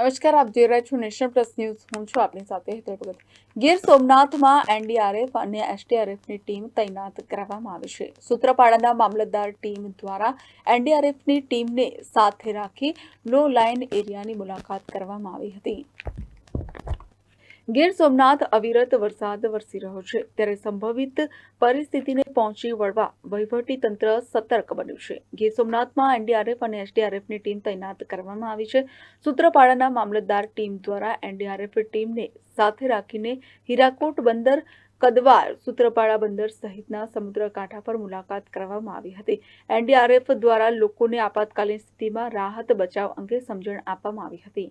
નમસ્કાર, આપ જોઈ રહ્યા છો નેશન પ્લસ ન્યૂઝ. હું છું આપની સાથે હેતલ ભગત. ગીર સોમનાથમાં એનડીઆરએફ અને એસડીઆરએફની ટીમ તૈનાત કરવામાં આવી છે. સૂત્રપાડાના મામલતદાર ટીમ દ્વારા એનડીઆરએફની ટીમને સાથે રાખી લો લાઇન એરિયાની મુલાકાત કરવામાં આવી હતી. ગીર સોમનાથ અવિરત વરસાદ વરસી રહ્યો છે. ત્યારે સંભવિત પરિસ્થિતિને પહોંચી વળવા વહીવટી તંત્ર સતર્ક બન્યું છે. ગીર સોમનાથમાં એનડીઆરએફ અને એસડીઆરએફની ટીમ તૈનાત કરવામાં આવી છે. સૂત્રપાડાના મામલતદાર ટીમ દ્વારા એનડીઆરએફ ટીમને સાથે રાખીને હીરાકોટ બંદર, કદવાર સૂત્રપાડા બંદર સહિતના સમુદ્ર કાંઠા પર મુલાકાત કરવામાં આવી હતી. એનડીઆરએફ દ્વારા લોકોને આપાતકાલીન સ્થિતિમાં રાહત બચાવ અંગે સમજણ આપવામાં આવી હતી.